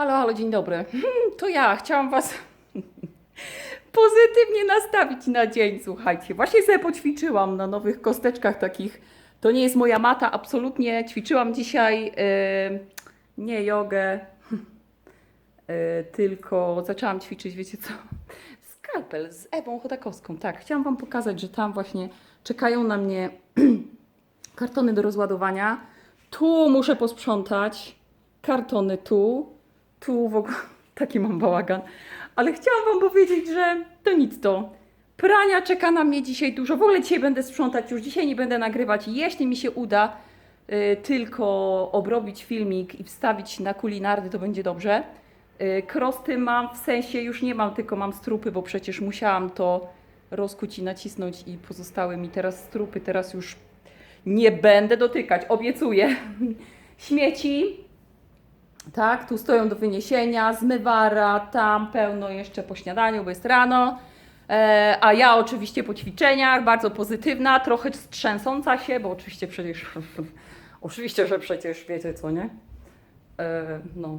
Halo, halo, dzień dobry. Hmm, To ja, chciałam Was pozytywnie nastawić na dzień, słuchajcie. Właśnie sobie poćwiczyłam na nowych kosteczkach takich. To nie jest moja mata, absolutnie. Ćwiczyłam dzisiaj yy, nie jogę, yy, tylko zaczęłam ćwiczyć, wiecie co? Skalpel z Ewą Chodakowską. Tak, chciałam Wam pokazać, że tam właśnie czekają na mnie kartony do rozładowania. Tu muszę posprzątać, kartony tu, tu w ogóle taki mam bałagan. Ale chciałam Wam powiedzieć, że to nic to. Prania czeka na mnie dzisiaj dużo. W ogóle dzisiaj będę sprzątać, już dzisiaj nie będę nagrywać. Jeśli mi się uda y, tylko obrobić filmik i wstawić na kulinarny, to będzie dobrze. Y, krosty mam, w sensie już nie mam, tylko mam strupy, bo przecież musiałam to rozkuć i nacisnąć i pozostały mi teraz strupy. Teraz już nie będę dotykać, obiecuję. Śmieci, tak, tu stoją do wyniesienia, zmywara, tam pełno jeszcze po śniadaniu, bo jest rano. E, a ja oczywiście po ćwiczeniach, bardzo pozytywna, trochę trzęsąca się, bo oczywiście przecież, oczywiście, że przecież wiecie co, nie? E, no,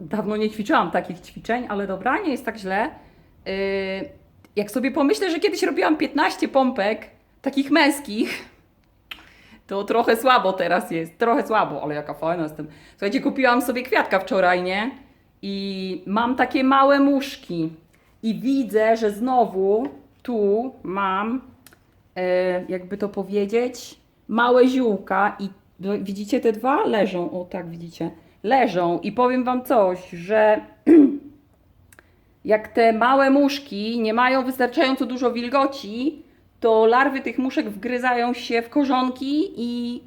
dawno nie ćwiczyłam takich ćwiczeń, ale dobra, nie jest tak źle. E, jak sobie pomyślę, że kiedyś robiłam 15 pompek, takich męskich, to trochę słabo teraz jest, trochę słabo, ale jaka fajna jestem. Słuchajcie, kupiłam sobie kwiatka wczoraj, nie? I mam takie małe muszki. I widzę, że znowu tu mam, e, jakby to powiedzieć, małe ziółka. I widzicie te dwa? Leżą, o tak widzicie. Leżą. I powiem Wam coś, że jak te małe muszki nie mają wystarczająco dużo wilgoci, to larwy tych muszek wgryzają się w korzonki i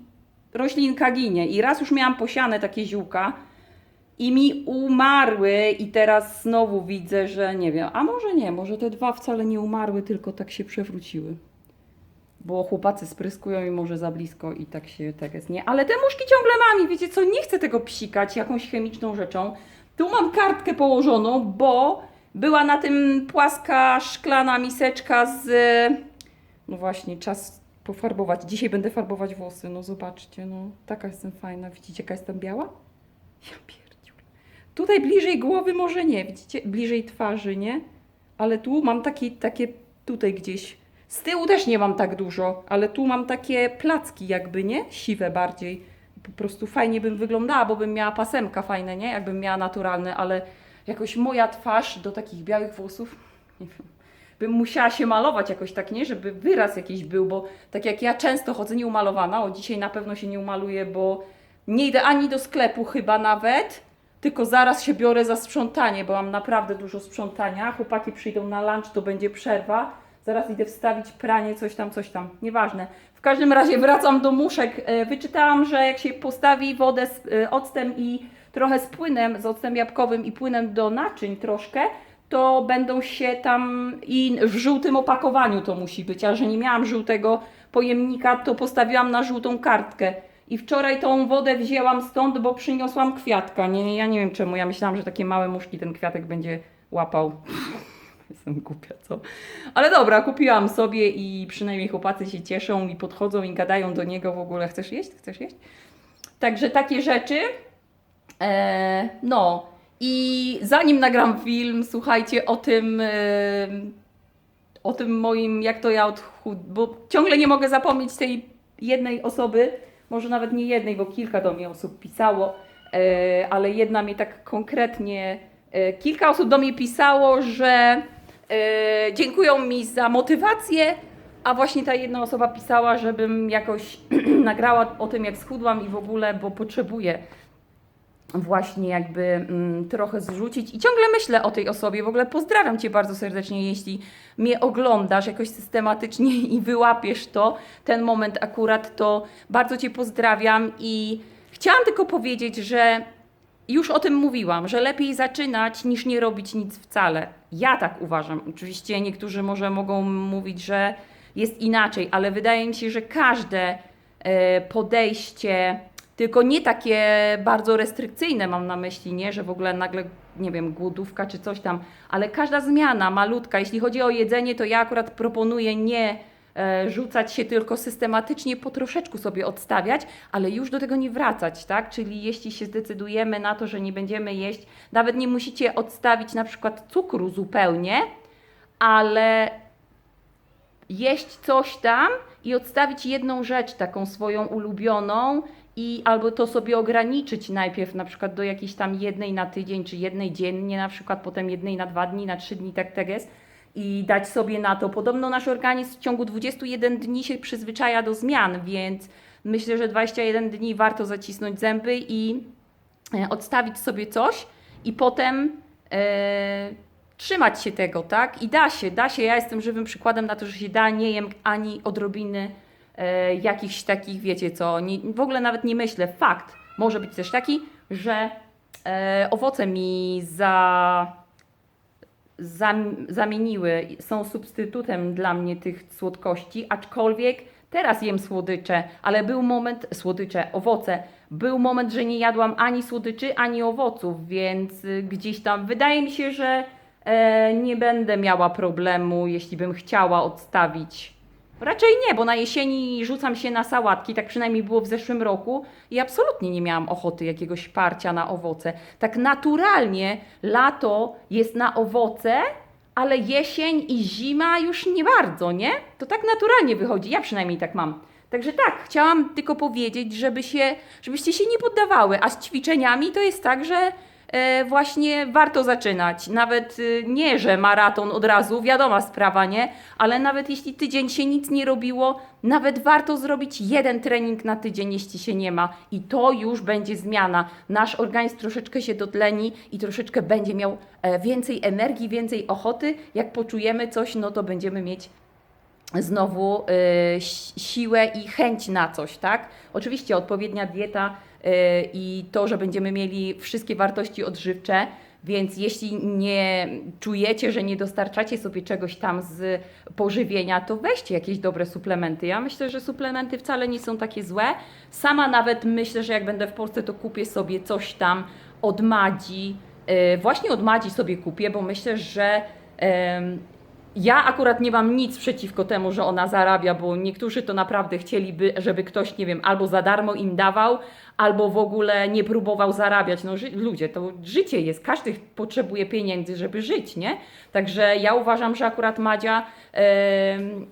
roślinka ginie. I raz już miałam posiane takie ziółka i mi umarły i teraz znowu widzę, że nie wiem, a może nie, może te dwa wcale nie umarły, tylko tak się przewróciły. Bo chłopacy spryskują i może za blisko i tak się tak jest, nie? Ale te muszki ciągle mam i wiecie co, nie chcę tego psikać jakąś chemiczną rzeczą. Tu mam kartkę położoną, bo była na tym płaska szklana miseczka z no właśnie, czas pofarbować. Dzisiaj będę farbować włosy, no zobaczcie, no taka jestem fajna. Widzicie, jaka jestem biała? Ja pierdziu. Tutaj bliżej głowy może nie, widzicie? Bliżej twarzy, nie? Ale tu mam takie, takie tutaj gdzieś. Z tyłu też nie mam tak dużo, ale tu mam takie placki jakby, nie? Siwe bardziej. Po prostu fajnie bym wyglądała, bo bym miała pasemka fajne, nie? Jakbym miała naturalne, ale jakoś moja twarz do takich białych włosów, nie wiem bym musiała się malować jakoś tak, nie? Żeby wyraz jakiś był, bo tak jak ja często chodzę nieumalowana, o dzisiaj na pewno się nie umaluję, bo nie idę ani do sklepu chyba nawet, tylko zaraz się biorę za sprzątanie, bo mam naprawdę dużo sprzątania. Chłopaki przyjdą na lunch, to będzie przerwa. Zaraz idę wstawić pranie, coś tam, coś tam. Nieważne. W każdym razie wracam do muszek. E, Wyczytałam, że jak się postawi wodę z e, octem i trochę z płynem, z octem jabłkowym i płynem do naczyń troszkę, to będą się tam i w żółtym opakowaniu to musi być, a że nie miałam żółtego pojemnika, to postawiłam na żółtą kartkę. I wczoraj tą wodę wzięłam stąd, bo przyniosłam kwiatka. Nie, ja nie wiem czemu, ja myślałam, że takie małe muszki ten kwiatek będzie łapał. Jestem głupia, co? Ale dobra, kupiłam sobie i przynajmniej chłopacy się cieszą i podchodzą i gadają do niego w ogóle. Chcesz jeść? Chcesz jeść? Także takie rzeczy. Eee, no. I zanim nagram film, słuchajcie o tym, e, o tym moim, jak to ja odchud... bo ciągle nie mogę zapomnieć tej jednej osoby, może nawet nie jednej, bo kilka do mnie osób pisało, e, ale jedna mi tak konkretnie, e, kilka osób do mnie pisało, że dziękują mi za motywację, a właśnie ta jedna osoba pisała, żebym jakoś nagrała o tym, jak schudłam i w ogóle, bo potrzebuję właśnie jakby mm, trochę zrzucić i ciągle myślę o tej osobie. W ogóle pozdrawiam Cię bardzo serdecznie, jeśli mnie oglądasz jakoś systematycznie i wyłapiesz to, ten moment akurat, to bardzo Cię pozdrawiam i chciałam tylko powiedzieć, że już o tym mówiłam, że lepiej zaczynać niż nie robić nic wcale. Ja tak uważam. Oczywiście niektórzy może mogą mówić, że jest inaczej, ale wydaje mi się, że każde e, podejście tylko nie takie bardzo restrykcyjne mam na myśli, nie, że w ogóle nagle, nie wiem, głodówka czy coś tam, ale każda zmiana malutka, jeśli chodzi o jedzenie, to ja akurat proponuję nie e, rzucać się, tylko systematycznie po troszeczku sobie odstawiać, ale już do tego nie wracać, tak? Czyli jeśli się zdecydujemy na to, że nie będziemy jeść, nawet nie musicie odstawić na przykład cukru zupełnie, ale jeść coś tam i odstawić jedną rzecz taką swoją ulubioną i albo to sobie ograniczyć najpierw na przykład do jakiejś tam jednej na tydzień, czy jednej dziennie na przykład, potem jednej na dwa dni, na trzy dni, tak, tak jest i dać sobie na to. Podobno nasz organizm w ciągu 21 dni się przyzwyczaja do zmian, więc myślę, że 21 dni warto zacisnąć zęby i e, odstawić sobie coś i potem e, trzymać się tego, tak? I da się, da się. Ja jestem żywym przykładem na to, że się da, nie jem ani odrobiny e, jakichś takich, wiecie co, nie, w ogóle nawet nie myślę. Fakt może być też taki, że e, owoce mi za, zam, zamieniły, są substytutem dla mnie tych słodkości, aczkolwiek teraz jem słodycze, ale był moment, słodycze, owoce, był moment, że nie jadłam ani słodyczy, ani owoców, więc y, gdzieś tam wydaje mi się, że e, nie będę miała problemu, jeśli bym chciała odstawić. Raczej nie, bo na jesieni rzucam się na sałatki, tak przynajmniej było w zeszłym roku i absolutnie nie miałam ochoty jakiegoś parcia na owoce. Tak naturalnie lato jest na owoce, ale jesień i zima już nie bardzo, nie? To tak naturalnie wychodzi, ja przynajmniej tak mam. Także tak, chciałam tylko powiedzieć, żeby się, żebyście się nie poddawały, a z ćwiczeniami to jest tak, że właśnie warto zaczynać. Nawet y, nie, że maraton od razu, wiadoma sprawa, nie? Ale nawet jeśli tydzień się nic nie robiło, nawet warto zrobić jeden trening na tydzień, jeśli się nie ma. I to już będzie zmiana. Nasz organizm troszeczkę się dotleni i troszeczkę będzie miał e, więcej energii, więcej ochoty. Jak poczujemy coś, no to będziemy mieć znowu y, si- siłę i chęć na coś, tak? Oczywiście odpowiednia dieta i to, że będziemy mieli wszystkie wartości odżywcze, więc jeśli nie czujecie, że nie dostarczacie sobie czegoś tam z pożywienia, to weźcie jakieś dobre suplementy. Ja myślę, że suplementy wcale nie są takie złe. Sama nawet myślę, że jak będę w Polsce, to kupię sobie coś tam od Madzi. Y, Właśnie od Madzi sobie kupię, bo myślę, że ja akurat nie mam nic przeciwko temu, że ona zarabia, bo niektórzy to naprawdę chcieliby, żeby ktoś, nie wiem, albo za darmo im dawał, albo w ogóle nie próbował zarabiać. No ludzie, to życie jest, każdy potrzebuje pieniędzy, żeby żyć, nie? Także ja uważam, że akurat Madzia em,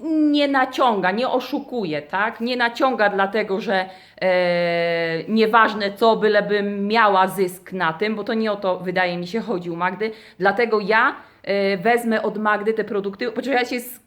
nie naciąga, nie oszukuje, tak? Nie naciąga dlatego, że e, nieważne co, bylebym miała zysk na tym, bo to nie o to wydaje mi się chodzi u Magdy. Dlatego ja wezmę od Magdy te produkty. Poczekajcie, z,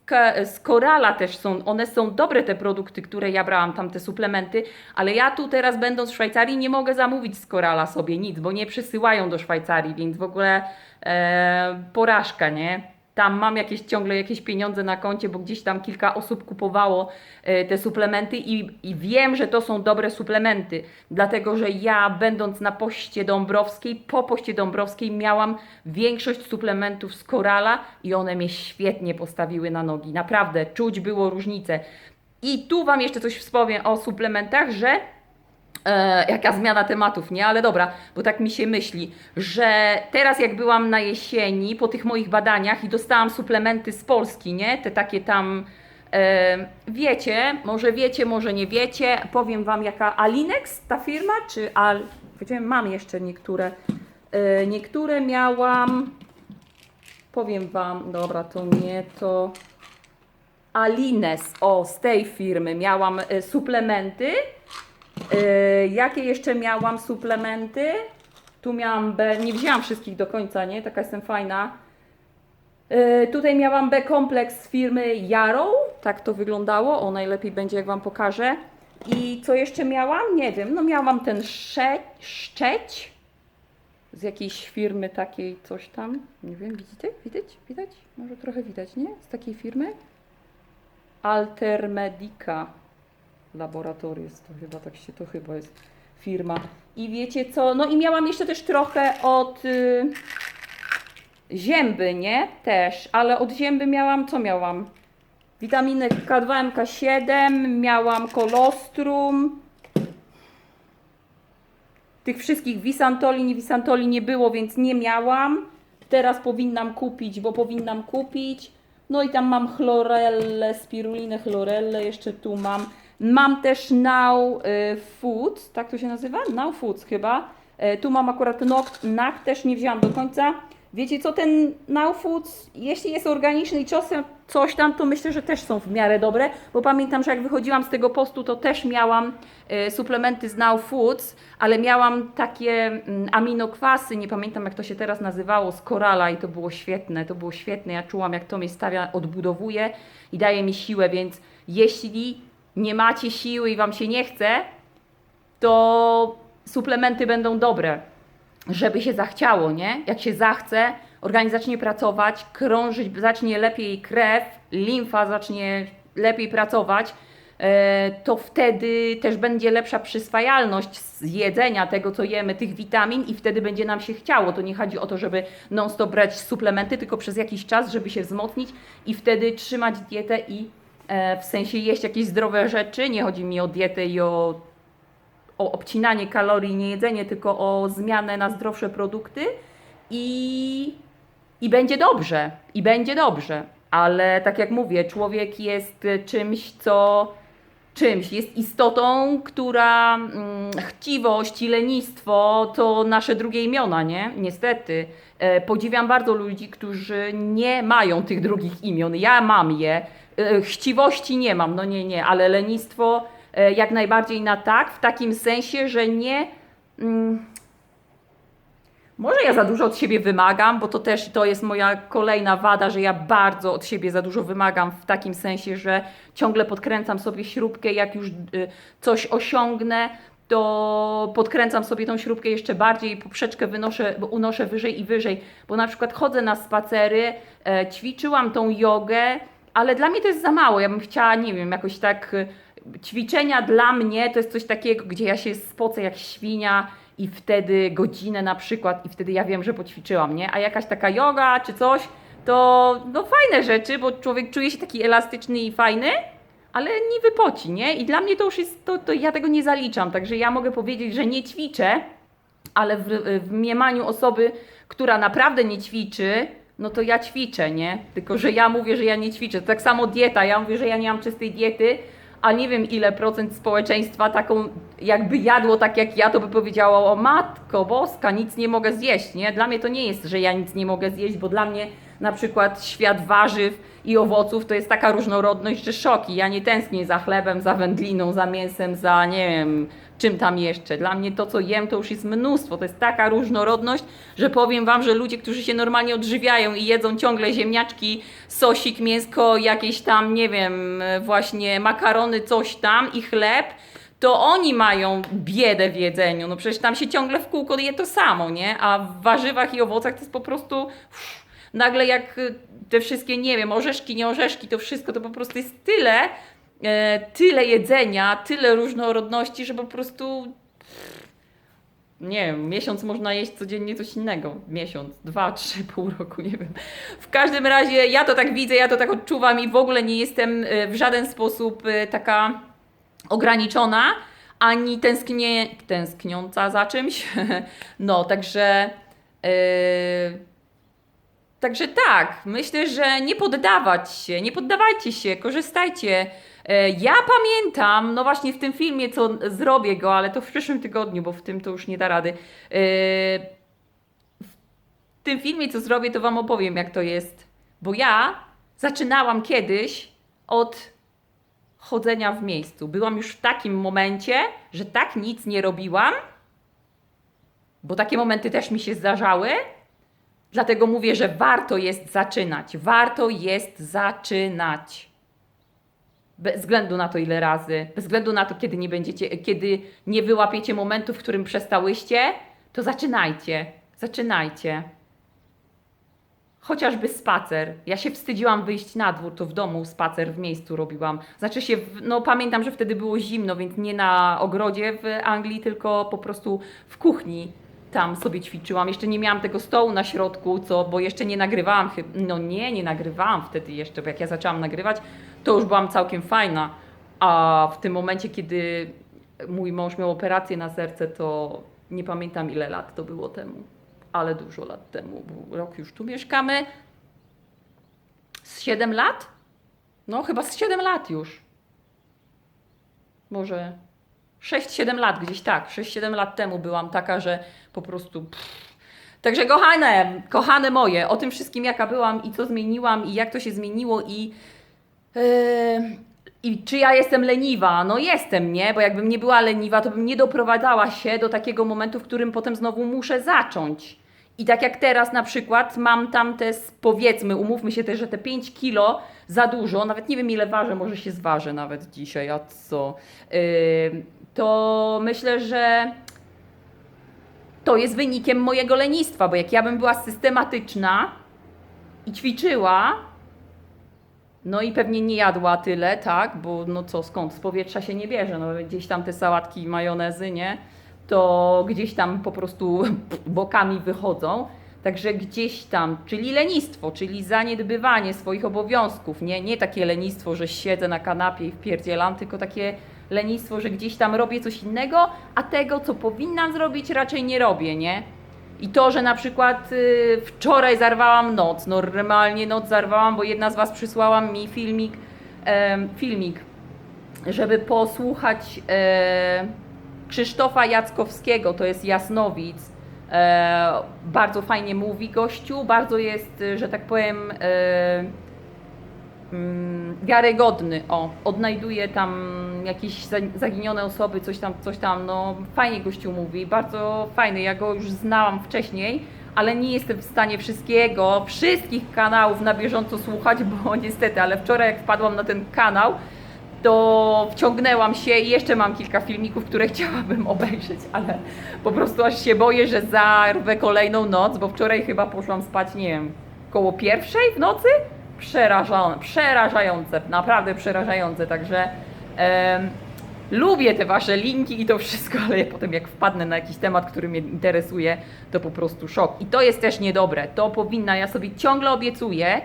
z Korala też są, one są dobre te produkty, które ja brałam, tam te suplementy, ale ja tu teraz będąc w Szwajcarii nie mogę zamówić z Korala sobie nic, bo nie przysyłają do Szwajcarii, więc w ogóle e, porażka, nie? Tam mam jakieś ciągle jakieś pieniądze na koncie, bo gdzieś tam kilka osób kupowało e, te suplementy i, i wiem, że to są dobre suplementy, dlatego że ja będąc na poście Dąbrowskiej, po poście Dąbrowskiej miałam większość suplementów z Korala i one mnie świetnie postawiły na nogi. Naprawdę, czuć było różnicę. I tu Wam jeszcze coś wspomnę o suplementach, że E, jaka zmiana tematów, nie? Ale dobra, bo tak mi się myśli, że teraz jak byłam na jesieni po tych moich badaniach i dostałam suplementy z Polski, nie? Te takie tam, e, wiecie, może wiecie, może nie wiecie, powiem Wam jaka Alinex ta firma, czy Al... Powiedziałem, mam jeszcze niektóre. E, niektóre miałam, powiem Wam, dobra, to nie to... Alines, o, z tej firmy miałam e, suplementy. E, jakie jeszcze miałam suplementy? Tu miałam B, nie wzięłam wszystkich do końca, nie? Taka jestem fajna. E, tutaj miałam B kompleks z firmy Yarrow, tak to wyglądało. O, najlepiej będzie jak Wam pokażę. I co jeszcze miałam? Nie wiem, no miałam ten sze, szczeć z jakiejś firmy takiej, coś tam. Nie wiem, widzicie? Widać? Widać? Może trochę widać, nie? Z takiej firmy. Altermedica Laboratorius, to chyba tak się, to chyba jest firma. I wiecie co, no i miałam jeszcze też trochę od y, zięby, nie? Też, ale od zięby miałam, co miałam? Witaminę K2, MK7, miałam kolostrum. Tych wszystkich Wisantoli, nie Wisantoli nie było, więc nie miałam. Teraz powinnam kupić, bo powinnam kupić. No i tam mam chlorellę, spirulinę, chlorellę, jeszcze tu mam. Mam też Now y, Foods, tak to się nazywa? Now Foods chyba. E, tu mam akurat nak, też nie wzięłam do końca. Wiecie co, ten Now Foods, jeśli jest organiczny i czasem coś tam, to myślę, że też są w miarę dobre, bo pamiętam, że jak wychodziłam z tego postu, to też miałam e, suplementy z Now Foods, ale miałam takie mm, aminokwasy, nie pamiętam jak to się teraz nazywało, z korala i to było świetne, to było świetne. Ja czułam, jak to mnie stawia, odbudowuje i daje mi siłę, więc jeśli nie macie siły i Wam się nie chce, to suplementy będą dobre, żeby się zachciało, nie? Jak się zachce, organizm zacznie pracować, krążyć, zacznie lepiej krew, limfa zacznie lepiej pracować, e, to wtedy też będzie lepsza przyswajalność z jedzenia tego, co jemy, tych witamin i wtedy będzie nam się chciało. To nie chodzi o to, żeby non-stop brać suplementy, tylko przez jakiś czas, żeby się wzmocnić i wtedy trzymać dietę i w sensie jeść jakieś zdrowe rzeczy. Nie chodzi mi o dietę i o o obcinanie kalorii, nie jedzenie, tylko o zmianę na zdrowsze produkty i, i będzie dobrze, i będzie dobrze. Ale tak jak mówię, człowiek jest czymś, co czymś, jest istotą, która mm, chciwość i lenistwo to nasze drugie imiona, nie? Niestety. E, podziwiam bardzo ludzi, którzy nie mają tych drugich imion. Ja mam je. E, chciwości nie mam, no nie, nie, ale lenistwo e, jak najbardziej na tak, w takim sensie, że nie. Mm, może ja za dużo od siebie wymagam, bo to też to jest moja kolejna wada, że ja bardzo od siebie za dużo wymagam w takim sensie, że ciągle podkręcam sobie śrubkę, jak już y, coś osiągnę, to podkręcam sobie tą śrubkę jeszcze bardziej i poprzeczkę wynoszę, unoszę wyżej i wyżej, bo na przykład chodzę na spacery, e, ćwiczyłam tą jogę, ale dla mnie to jest za mało. Ja bym chciała, nie wiem, jakoś tak y, ćwiczenia dla mnie to jest coś takiego, gdzie ja się spocę jak świnia i wtedy godzinę na przykład i wtedy ja wiem, że poćwiczyłam, nie? A jakaś taka yoga czy coś, to no fajne rzeczy, bo człowiek czuje się taki elastyczny i fajny, ale nie wypoci, nie? I dla mnie to już jest, to, to ja tego nie zaliczam, także ja mogę powiedzieć, że nie ćwiczę, ale w, w mniemaniu osoby, która naprawdę nie ćwiczy, no to ja ćwiczę, nie? Tylko, że ja mówię, że ja nie ćwiczę. Tak samo dieta, ja mówię, że ja nie mam czystej diety, a nie wiem ile procent społeczeństwa taką, jakby jadło tak jak ja, to by powiedziało, o matko boska, nic nie mogę zjeść, nie? Dla mnie to nie jest, że ja nic nie mogę zjeść, bo dla mnie na przykład świat warzyw i owoców to jest taka różnorodność, że szoki. Ja nie tęsknię za chlebem, za wędliną, za mięsem, za nie wiem, czym tam jeszcze. Dla mnie to, co jem, to już jest mnóstwo. To jest taka różnorodność, że powiem Wam, że ludzie, którzy się normalnie odżywiają i jedzą ciągle ziemniaczki, sosik, mięsko, jakieś tam, nie wiem, właśnie makarony, coś tam i chleb, to oni mają biedę w jedzeniu. No przecież tam się ciągle w kółko je to samo, nie? A w warzywach i owocach to jest po prostu... Nagle jak te wszystkie, nie wiem, orzeszki, nie orzeszki, to wszystko to po prostu jest tyle, tyle jedzenia, tyle różnorodności, że po prostu nie wiem, miesiąc można jeść codziennie coś innego. Miesiąc, dwa, trzy, pół roku, nie wiem. W każdym razie ja to tak widzę, ja to tak odczuwam i w ogóle nie jestem e, w żaden sposób e, taka ograniczona, ani tęsknie, tęskniąca za czymś. No, także. Yy, Także tak, myślę, że nie poddawać się, nie poddawajcie się, korzystajcie. E, Ja pamiętam, no właśnie w tym filmie, co zrobię go, ale to w przyszłym tygodniu, bo w tym to już nie da rady. E, W tym filmie, co zrobię, to Wam opowiem, jak to jest. Bo ja zaczynałam kiedyś od chodzenia w miejscu. Byłam już w takim momencie, że tak nic nie robiłam, bo takie momenty też mi się zdarzały. Dlatego mówię, że warto jest zaczynać. Warto jest zaczynać. Bez względu na to, ile razy, bez względu na to, kiedy nie będziecie, kiedy nie wyłapiecie momentu, w którym przestałyście, to zaczynajcie. Zaczynajcie. Chociażby spacer. Ja się wstydziłam wyjść na dwór, to w domu spacer w miejscu robiłam. Znaczy się, no pamiętam, że wtedy było zimno, więc nie na ogrodzie w Anglii, tylko po prostu w kuchni tam sobie ćwiczyłam. Jeszcze nie miałam tego stołu na środku, co, bo jeszcze nie nagrywałam. No nie, nie nagrywałam wtedy jeszcze, bo jak ja zaczęłam nagrywać, to już byłam całkiem fajna. A w tym momencie, kiedy mój mąż miał operację na serce, to nie pamiętam ile lat to było temu, ale dużo lat temu. bo Rok już tu mieszkamy. z 7 lat? No, chyba z 7 lat już. Może 6-7 lat, gdzieś tak. 6-7 lat temu byłam taka, że po prostu. Pff. Także kochane, kochane moje, o tym wszystkim jaka byłam i co zmieniłam i jak to się zmieniło i. Yy, I czy ja jestem leniwa? No jestem, nie? Bo jakbym nie była leniwa, to bym nie doprowadzała się do takiego momentu, w którym potem znowu muszę zacząć. I tak jak teraz na przykład mam tam te, powiedzmy, umówmy się też, że te 5 kilo za dużo, nawet nie wiem ile ważę, może się zważę nawet dzisiaj, a co? Yy, to myślę, że to jest wynikiem mojego lenistwa, bo jak ja bym była systematyczna i ćwiczyła, no i pewnie nie jadła tyle, tak, bo no co, skąd, z powietrza się nie bierze, no gdzieś tam te sałatki i majonezy, nie, to gdzieś tam po prostu bokami wychodzą, także gdzieś tam, czyli lenistwo, czyli zaniedbywanie swoich obowiązków, nie, nie takie lenistwo, że siedzę na kanapie i wpierdzielam, tylko takie lenistwo, że gdzieś tam robię coś innego, a tego, co powinnam zrobić, raczej nie robię, nie? I to, że na przykład y, wczoraj zarwałam noc, normalnie noc zarwałam, bo jedna z Was przysłała mi filmik, em, filmik, żeby posłuchać e, Krzysztofa Jackowskiego, to jest Jasnowic. E, bardzo fajnie mówi gościu, bardzo jest, że tak powiem, e, wiarygodny. O, odnajduje tam jakieś za- zaginione osoby, coś tam, coś tam. No, fajnie gościu mówi, bardzo fajny. Ja go już znałam wcześniej, ale nie jestem w stanie wszystkiego, wszystkich kanałów na bieżąco słuchać, bo niestety, ale wczoraj jak wpadłam na ten kanał, to wciągnęłam się i jeszcze mam kilka filmików, które chciałabym obejrzeć, ale po prostu aż się boję, że zarwę kolejną noc, bo wczoraj chyba poszłam spać, nie wiem, koło pierwszej w nocy? Przerażające, przerażające, naprawdę przerażające, także lubię te wasze linki i to wszystko, ale ja potem jak wpadnę na jakiś temat, który mnie interesuje, to po prostu szok. I to jest też niedobre, to powinna, ja sobie ciągle obiecuję,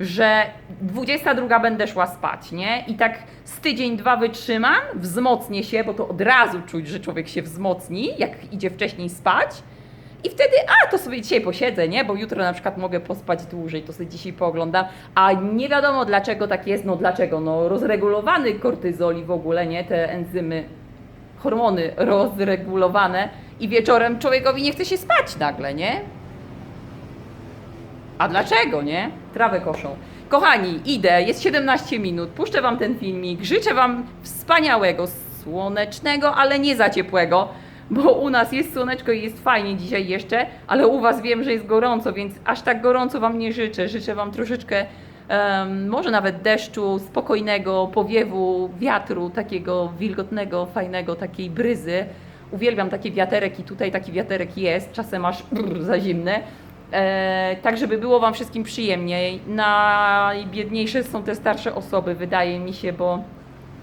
że 22 będę szła spać, nie? I tak z tydzień, dwa wytrzymam, wzmocnię się, bo to od razu czuć, że człowiek się wzmocni, jak idzie wcześniej spać. I wtedy, a to sobie dzisiaj posiedzę, nie? Bo jutro na przykład mogę pospać dłużej, to sobie dzisiaj pooglądam. A nie wiadomo dlaczego tak jest, no dlaczego? No rozregulowany kortyzol i w ogóle, nie? Te enzymy, hormony rozregulowane i wieczorem człowiekowi nie chce się spać nagle, nie? A dlaczego, nie? Trawę koszą. Kochani, idę, jest 17 minut, puszczę Wam ten filmik, życzę Wam wspaniałego, słonecznego, ale nie za ciepłego, bo u nas jest słoneczko i jest fajnie dzisiaj jeszcze, ale u Was wiem, że jest gorąco, więc aż tak gorąco Wam nie życzę. Życzę Wam troszeczkę, em, może nawet deszczu, spokojnego, powiewu, wiatru, takiego wilgotnego, fajnego, takiej bryzy. Uwielbiam taki wiaterek i tutaj taki wiaterek jest, czasem aż brr, za zimny. E, tak, żeby było Wam wszystkim przyjemniej. Najbiedniejsze są te starsze osoby, wydaje mi się, bo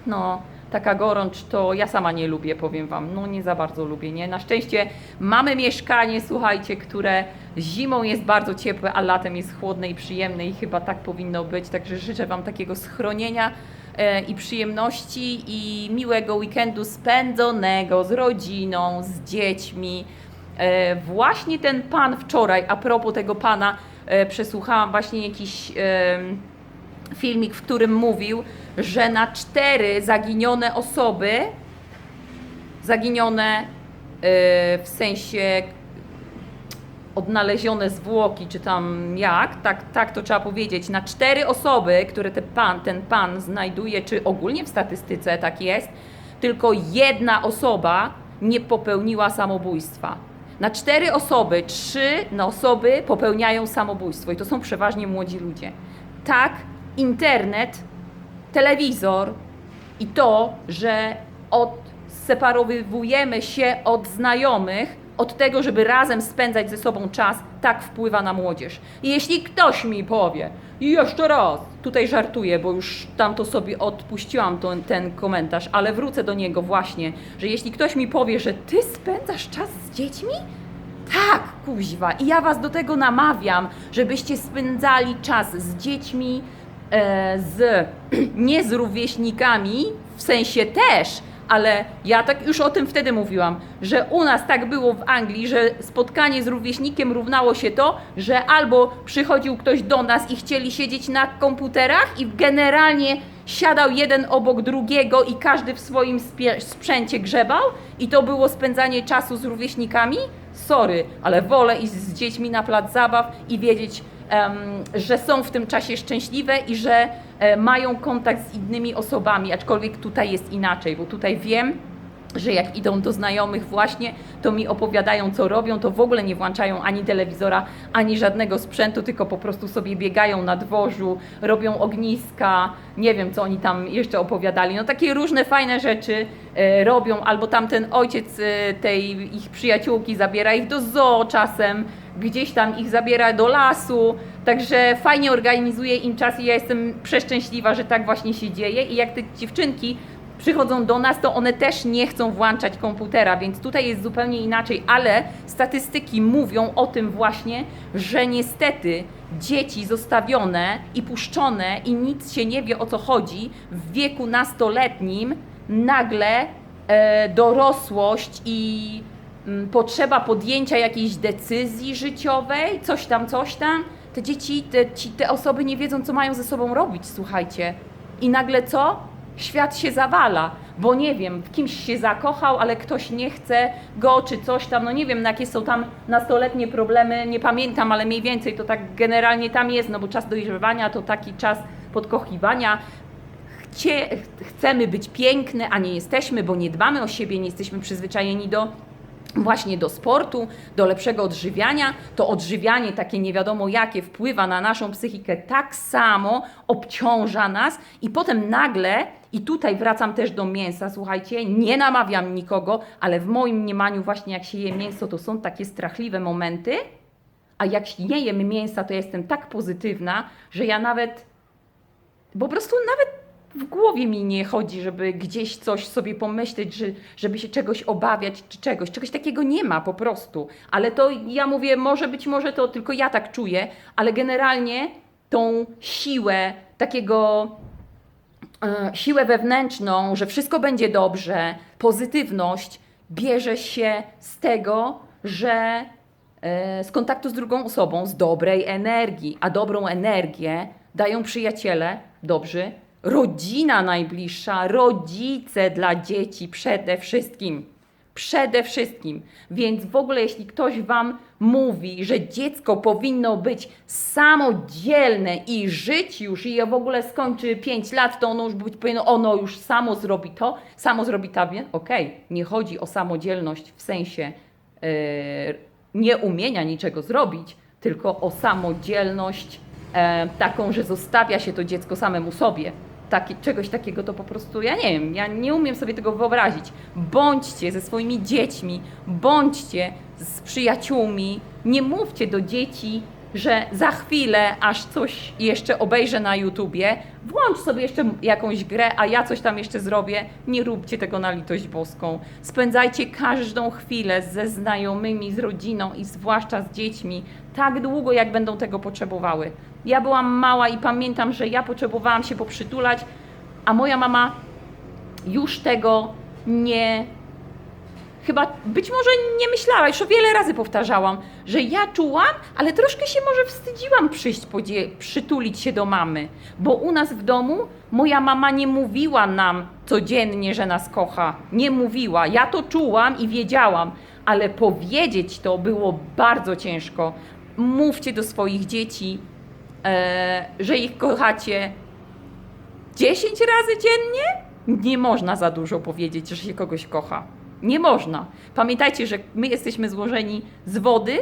no, taka gorącz to ja sama nie lubię, powiem Wam. No, nie za bardzo lubię, nie? Na szczęście mamy mieszkanie, słuchajcie, które zimą jest bardzo ciepłe, a latem jest chłodne i przyjemne i chyba tak powinno być. Także życzę Wam takiego schronienia e, i przyjemności i miłego weekendu spędzonego z rodziną, z dziećmi. E, właśnie ten pan wczoraj, a propos tego pana, e, przesłuchałam właśnie jakiś filmik, w którym mówił, że na cztery zaginione osoby, zaginione e, w sensie odnalezione zwłoki, czy tam jak, tak, tak to trzeba powiedzieć, na cztery osoby, które ten pan, ten pan znajduje, czy ogólnie w statystyce tak jest, tylko jedna osoba nie popełniła samobójstwa. Na cztery osoby, trzy osoby popełniają samobójstwo i to są przeważnie młodzi ludzie. Tak, internet, telewizor i to, że odseparowujemy się od znajomych, od tego, żeby razem spędzać ze sobą czas, tak wpływa na młodzież. I jeśli ktoś mi powie, i jeszcze raz, tutaj żartuję, bo już tam to sobie odpuściłam ten, komentarz, ale wrócę do niego właśnie, że jeśli ktoś mi powie, że ty spędzasz czas z dziećmi, tak, kuźwa. I ja was do tego namawiam, żebyście spędzali czas z dziećmi, z nie z rówieśnikami, w sensie też, ale ja tak już o tym wtedy mówiłam, że u nas tak było w Anglii, że spotkanie z rówieśnikiem równało się to, że albo przychodził ktoś do nas i chcieli siedzieć na komputerach i generalnie siadał jeden obok drugiego i każdy w swoim sprzęcie grzebał i to było spędzanie czasu z rówieśnikami. Sorry, ale wolę iść z dziećmi na plac zabaw i wiedzieć, że są w tym czasie szczęśliwe i że e, mają kontakt z innymi osobami, aczkolwiek tutaj jest inaczej, bo tutaj wiem, że jak idą do znajomych właśnie, to mi opowiadają, co robią, to w ogóle nie włączają ani telewizora, ani żadnego sprzętu, tylko po prostu sobie biegają na dworzu, robią ogniska, nie wiem, co oni tam jeszcze opowiadali. No takie różne fajne rzeczy e, robią, albo tam ten ojciec e, tej ich przyjaciółki zabiera ich do zoo czasem, gdzieś tam ich zabiera do lasu, także fajnie organizuje im czas i ja jestem przeszczęśliwa, że tak właśnie się dzieje. I jak te dziewczynki przychodzą do nas, to one też nie chcą włączać komputera, więc tutaj jest zupełnie inaczej, ale statystyki mówią o tym właśnie, że niestety dzieci zostawione i puszczone i nic się nie wie o co chodzi w wieku nastoletnim nagle e, dorosłość i potrzeba podjęcia jakiejś decyzji życiowej, coś tam, coś tam. Te dzieci, te, ci, te osoby nie wiedzą, co mają ze sobą robić, słuchajcie. I nagle co? Świat się zawala, bo nie wiem, kimś się zakochał, ale ktoś nie chce go, czy coś tam, no nie wiem, jakie są tam nastoletnie problemy, nie pamiętam, ale mniej więcej to tak generalnie tam jest, no bo czas dojrzewania to taki czas podkochiwania, chcemy być piękne, a nie jesteśmy, bo nie dbamy o siebie, nie jesteśmy przyzwyczajeni do właśnie do sportu, do lepszego odżywiania. To odżywianie takie nie wiadomo jakie wpływa na naszą psychikę tak samo, obciąża nas i potem nagle, i tutaj wracam też do mięsa, słuchajcie, nie namawiam nikogo, ale w moim mniemaniu właśnie jak się je mięso, to są takie strachliwe momenty, a jak nie jem mięsa, to jestem tak pozytywna, że ja nawet po prostu nawet w głowie mi nie chodzi, żeby gdzieś coś sobie pomyśleć, że, żeby się czegoś obawiać czy czegoś. Czegoś takiego nie ma po prostu. Ale to ja mówię, może być może to tylko ja tak czuję, ale generalnie tą siłę takiego e, siłę wewnętrzną, że wszystko będzie dobrze, pozytywność bierze się z tego, że e, z kontaktu z drugą osobą, z dobrej energii, a dobrą energię dają przyjaciele dobrzy, rodzina najbliższa, rodzice dla dzieci przede wszystkim. Przede wszystkim. Więc w ogóle, jeśli ktoś Wam mówi, że dziecko powinno być samodzielne i żyć już, i w ogóle skończy 5 lat, to ono już być powinno, ono już samo zrobi to, samo zrobi tawie. Okej, nie chodzi o samodzielność w sensie yy, nie umienia niczego zrobić, tylko o samodzielność e, taką, że zostawia się to dziecko samemu sobie. Taki, czegoś takiego to po prostu, ja nie wiem, ja nie umiem sobie tego wyobrazić. Bądźcie ze swoimi dziećmi, bądźcie z przyjaciółmi, nie mówcie do dzieci, że za chwilę, aż coś jeszcze obejrzę na YouTubie, włącz sobie jeszcze jakąś grę, a ja coś tam jeszcze zrobię. Nie róbcie tego na litość boską. Spędzajcie każdą chwilę ze znajomymi, z rodziną i zwłaszcza z dziećmi tak długo, jak będą tego potrzebowały. Ja byłam mała i pamiętam, że ja potrzebowałam się poprzytulać, a moja mama już tego nie chyba być może nie myślała, już wiele razy powtarzałam, że ja czułam, ale troszkę się może wstydziłam przyjść, podzie- przytulić się do mamy, bo u nas w domu moja mama nie mówiła nam codziennie, że nas kocha. Nie mówiła. Ja to czułam i wiedziałam, ale powiedzieć to było bardzo ciężko. Mówcie do swoich dzieci, że ich kochacie 10 razy dziennie? Nie można za dużo powiedzieć, że się kogoś kocha. Nie można. Pamiętajcie, że my jesteśmy złożeni z wody,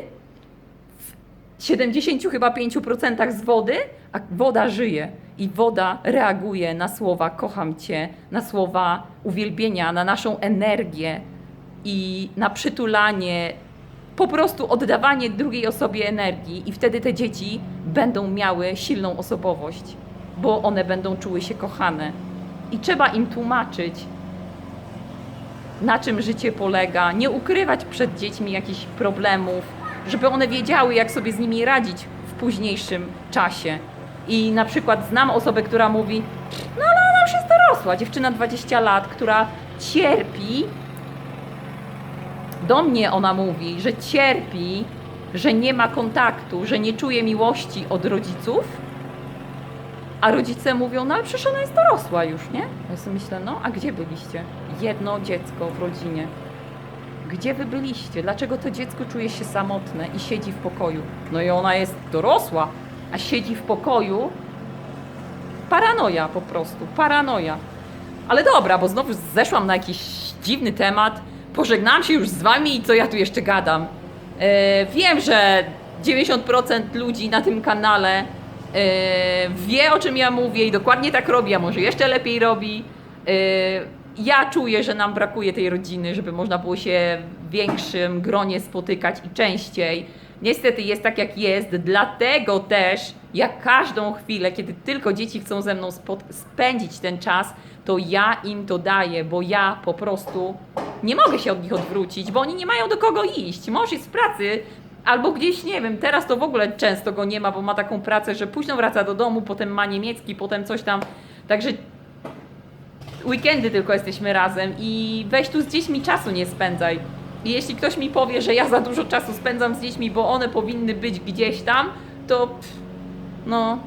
w 70 chyba 5% z wody, a woda żyje i woda reaguje na słowa kocham cię, na słowa uwielbienia, na naszą energię i na przytulanie, po prostu oddawanie drugiej osobie energii i wtedy te dzieci będą miały silną osobowość, bo one będą czuły się kochane. I trzeba im tłumaczyć, na czym życie polega, nie ukrywać przed dziećmi jakichś problemów, żeby one wiedziały, jak sobie z nimi radzić w późniejszym czasie. I na przykład znam osobę, która mówi, no ale ona już jest dorosła, dziewczyna 20 lat, która cierpi. Do mnie ona mówi, że cierpi, że nie ma kontaktu, że nie czuje miłości od rodziców. A rodzice mówią, no ale przecież ona jest dorosła już, nie? Ja sobie myślę, no a gdzie byliście? Jedno dziecko w rodzinie. Gdzie wy byliście? Dlaczego to dziecko czuje się samotne i siedzi w pokoju? No i ona jest dorosła, a siedzi w pokoju. Paranoja po prostu, paranoja. Ale dobra, bo znowu zeszłam na jakiś dziwny temat. Pożegnałam się już z wami i co ja tu jeszcze gadam? E, wiem, że 90% ludzi na tym kanale e, wie o czym ja mówię i dokładnie tak robi, a może jeszcze lepiej robi. E, ja czuję, że nam brakuje tej rodziny, żeby można było się w większym gronie spotykać i częściej. Niestety jest tak jak jest, dlatego też jak każdą chwilę, kiedy tylko dzieci chcą ze mną spędzić ten czas, to ja im to daję, bo ja po prostu nie mogę się od nich odwrócić, bo oni nie mają do kogo iść. Mąż jest w pracy, albo gdzieś, nie wiem, teraz to w ogóle często go nie ma, bo ma taką pracę, że późno wraca do domu, potem ma niemiecki, potem coś tam. Także weekendy tylko jesteśmy razem i weź tu z dziećmi czasu nie spędzaj. I jeśli ktoś mi powie, że ja za dużo czasu spędzam z dziećmi, bo one powinny być gdzieś tam, to no.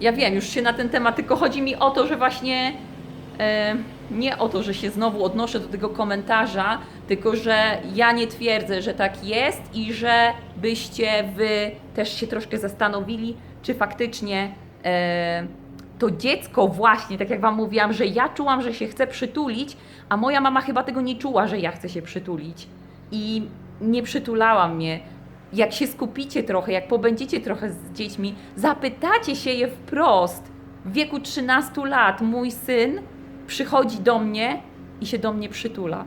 Ja wiem, już się na ten temat, tylko chodzi mi o to, że właśnie e, nie o to, że się znowu odnoszę do tego komentarza, tylko że ja nie twierdzę, że tak jest i że byście wy też się troszkę zastanowili, czy faktycznie e, to dziecko właśnie, tak jak wam mówiłam, że ja czułam, że się chce przytulić, a moja mama chyba tego nie czuła, że ja chcę się przytulić. I nie przytulała mnie. Jak się skupicie trochę, jak pobędziecie trochę z dziećmi, zapytacie się je wprost. W wieku 13 lat mój syn przychodzi do mnie i się do mnie przytula.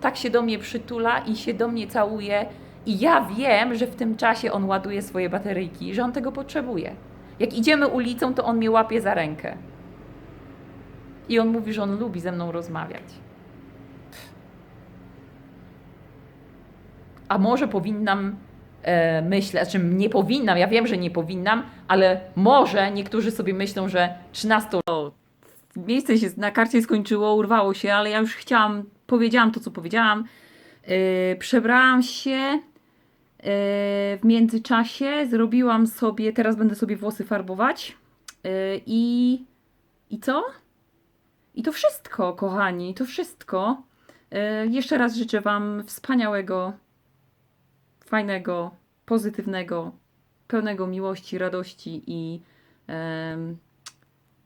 Tak się do mnie przytula i się do mnie całuje. I ja wiem, że w tym czasie on ładuje swoje bateryjki, że on tego potrzebuje. Jak idziemy ulicą, to on mnie łapie za rękę. I on mówi, że on lubi ze mną rozmawiać. A może powinnam e, myśleć, znaczy nie powinnam, ja wiem, że nie powinnam, ale może niektórzy sobie myślą, że 13 o, miejsce się na karcie skończyło, urwało się, ale ja już chciałam, powiedziałam to, co powiedziałam. Yy, przebrałam się yy, w międzyczasie, zrobiłam sobie, teraz będę sobie włosy farbować. Yy, I, I co? I to wszystko, kochani, to wszystko. Yy, jeszcze raz życzę Wam wspaniałego, fajnego, pozytywnego, pełnego miłości, radości i em,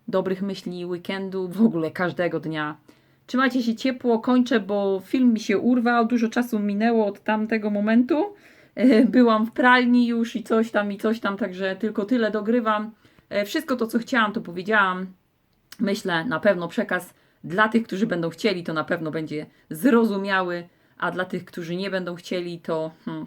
dobrych myśli, weekendu, w ogóle każdego dnia. Trzymajcie się ciepło, kończę, bo film mi się urwał, dużo czasu minęło od tamtego momentu. E, Byłam w pralni już i coś tam, i coś tam, także tylko tyle dogrywam. E, Wszystko to, co chciałam, to powiedziałam. Myślę, na pewno przekaz dla tych, którzy będą chcieli, to na pewno będzie zrozumiały, a dla tych, którzy nie będą chcieli, to hmm,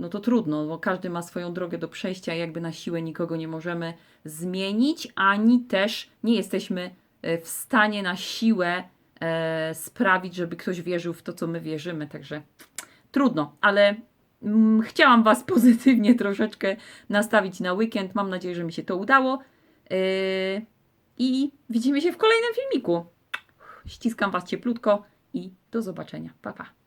no to trudno, bo każdy ma swoją drogę do przejścia, jakby na siłę nikogo nie możemy zmienić, ani też nie jesteśmy e, w stanie na siłę e, sprawić, żeby ktoś wierzył w to, co my wierzymy. Także trudno, ale mm, chciałam Was pozytywnie troszeczkę nastawić na weekend. Mam nadzieję, że mi się to udało. Yy, I widzimy się w kolejnym filmiku. Ściskam Was cieplutko i do zobaczenia. Pa, pa.